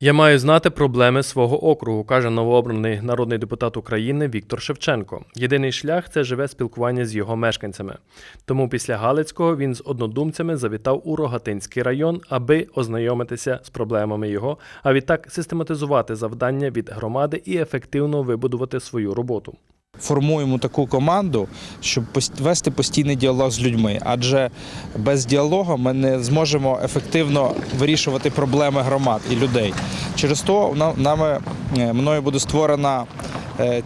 Я маю знати проблеми свого округу, каже новообраний народний депутат України Віктор Шевченко. Єдиний шлях це живе спілкування з його мешканцями. Тому після Галицького він з однодумцями завітав у Рогатинський район, аби ознайомитися з проблемами його, а відтак систематизувати завдання від громади і ефективно вибудувати свою роботу. Формуємо таку команду, щоб вести постійний діалог з людьми. Адже без діалогу ми не зможемо ефективно вирішувати проблеми громад і людей. Через то на- нами е, мною буде створена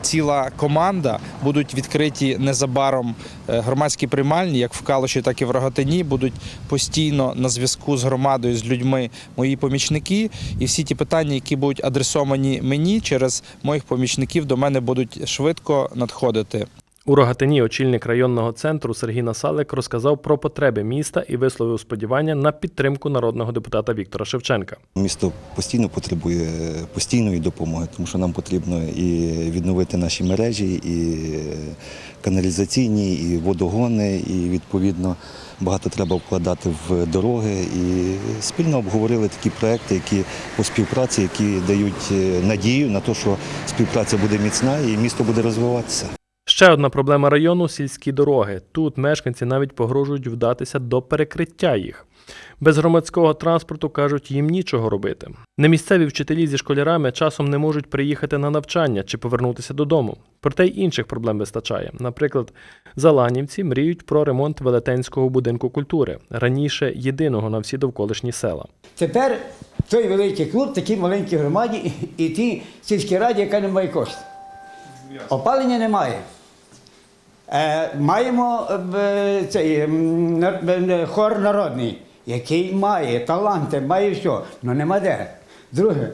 ціла команда. Будуть відкриті незабаром е, громадські приймальні, як в Калуші, так і в Рогатині. Будуть постійно на зв'язку з громадою, з людьми мої помічники. І всі ті питання, які будуть адресовані мені через моїх помічників, до мене будуть швидко надходити. У Рогатині очільник районного центру Сергій Насалик розказав про потреби міста і висловив сподівання на підтримку народного депутата Віктора Шевченка. Місто постійно потребує постійної допомоги, тому що нам потрібно і відновити наші мережі, і каналізаційні, і водогони, і відповідно багато треба вкладати в дороги. І спільно обговорили такі проекти, які по співпраці, які дають е, надію на те, що співпраця буде міцна і місто буде розвиватися. Ще одна проблема району сільські дороги. Тут мешканці навіть погрожують вдатися до перекриття їх. Без громадського транспорту кажуть, їм нічого робити. Немісцеві вчителі зі школярами часом не можуть приїхати на навчання чи повернутися додому. Проте й інших проблем вистачає. Наприклад, заланівці мріють про ремонт велетенського будинку культури, раніше єдиного на всі довколишні села. Тепер той великий клуб, такій маленькій громаді і, і тій сільській раді, яка не має коштів. Опалення немає. Е, маємо цей хор народний, який має таланти, має все, але нема де. Друге,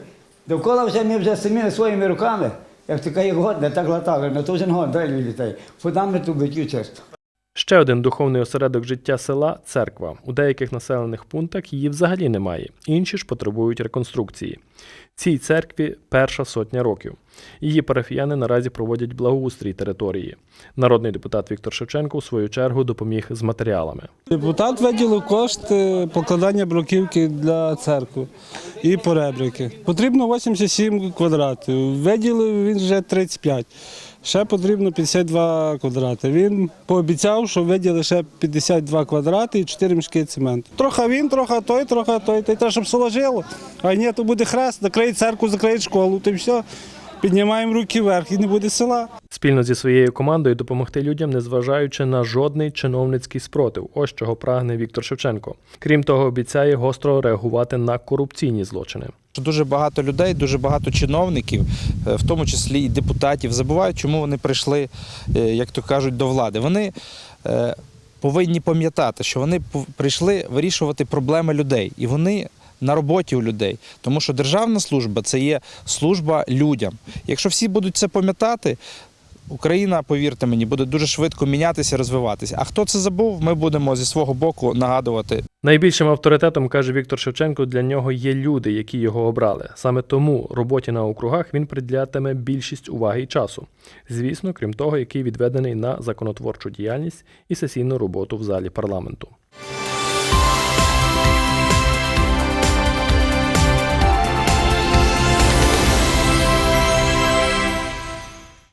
довкола вже ми вже самі своїми руками, як така як годне, так латали, на то вже не далі літає. Фундаменту битю чисто. Ще один духовний осередок життя села церква. У деяких населених пунктах її взагалі немає, інші ж потребують реконструкції. Цій церкві перша сотня років. Її парафіяни наразі проводять благоустрій території. Народний депутат Віктор Шевченко, у свою чергу, допоміг з матеріалами. Депутат виділив кошти покладання бруківки для церкви і поребрики. Потрібно 87 квадратів. Виділив він вже 35. Ще потрібно 52 квадрати. Він пообіцяв, що виділить ще 52 квадрати і 4 мішки цементу. Трохи він, трохи той, трохи той. Та й те, щоб село жило. А ні, то буде хрест, закриють церкву, закриють школу, то й все. Піднімаємо руки вверх і не буде села. Спільно зі своєю командою допомогти людям, незважаючи на жодний чиновницький спротив. Ось чого прагне Віктор Шевченко. Крім того, обіцяє гостро реагувати на корупційні злочини. Дуже багато людей, дуже багато чиновників, е, в тому числі і депутатів, забувають, чому вони прийшли, е, як то кажуть, до влади. Вони е, повинні пам'ятати, що вони прийшли вирішувати проблеми людей, і вони на роботі у людей. Тому що державна служба це є служба людям. Якщо всі будуть це пам'ятати, Україна, повірте мені, буде дуже швидко мінятися, розвиватися. А хто це забув, ми будемо зі свого боку нагадувати Найбільшим авторитетом, каже Віктор Шевченко, для нього є люди, які його обрали. Саме тому роботі на округах він приділятиме більшість уваги і часу. Звісно, крім того, який відведений на законотворчу діяльність і сесійну роботу в залі парламенту.